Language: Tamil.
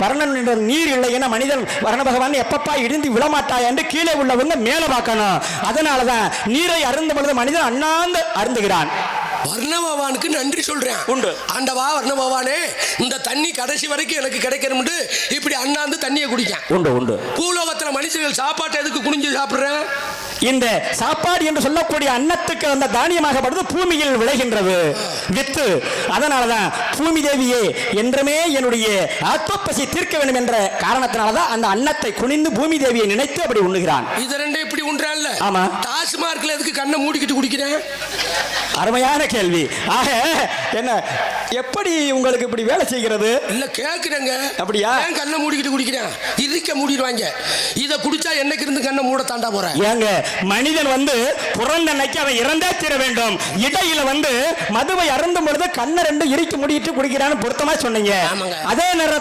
வர்ணன் என்ற நீர் இல்லை என மனிதன் வர்ண பகவான் எப்பப்பா இடிந்து விழமாட்டாய் என்று கீழே உள்ளவங்க மேலே பார்க்கணும். அதனாலதான் நீரை அருந்த பொழுது மனிதன் அண்ணாந்து அருந்துகிறான். வர்ண பகவானுக்கு நன்றி சொல்றேன். உண்டு. ஆண்டவா வர்ண பகவானே இந்த தண்ணி கடைசி வரைக்கும் எனக்கு கிடைக்கணும்னு இப்படி அண்ணாந்து தண்ணியை குடிக்கான். உண்டு உண்டு. பூலோகத்துல மனுஷர்கள் சாப்பாட்டை எதுக்கு குனிஞ்சு சாப்பிடுறேன்? இந்த சாப்பாடு என்று சொல்லக்கூடிய அன்னத்துக்கு அந்த தானியமாகப்படுது பூமியில் விளைகின்றது. வித்து. அதனாலதான் பூமி தேவியே என்றுமே என்னுடைய ஆத்மப்பசி தீர்க்க வேண்டும் என்ற காரணத்தினாலதான் அந்த அன்னத்தை குனிந்து பூமி தேவியை நினைத்து அப்படி உண்ணுகிறான். இது ரெண்டும் இப்படி உண்றான்ல ஆமா. டாஸ்மார்க்ல எதுக்கு கண்ணை மூடிக்கிட்டு குடிக்கிறேன்? அருமையான கேள்வி. ஆக என்ன எப்படி உங்களுக்கு இப்படி வேலை செய்கிறது? இல்ல கேக்குறேங்க. அப்படியா? ஏன் கண்ணை மூடிக்கிட்டு குடிக்கிறேன்? இருக்க மூடிடுவாங்க. இதை குடிச்சா என்னைக்கு இருந்து கண்ணை மூட தாண்டா போறேன் ஏங்க மனிதன் வந்து பிறந்த அன்னைக்கு அவன் இறந்தே தீர வேண்டும். இடையில வந்து மதுவை அருந்தும் பொழுது கண்ணை ரெண்டு இறுக்கி முடிட்டு குடிக்கிறான்னு பொருத்தமா சொன்னீங்க. அதே நேரத்தில்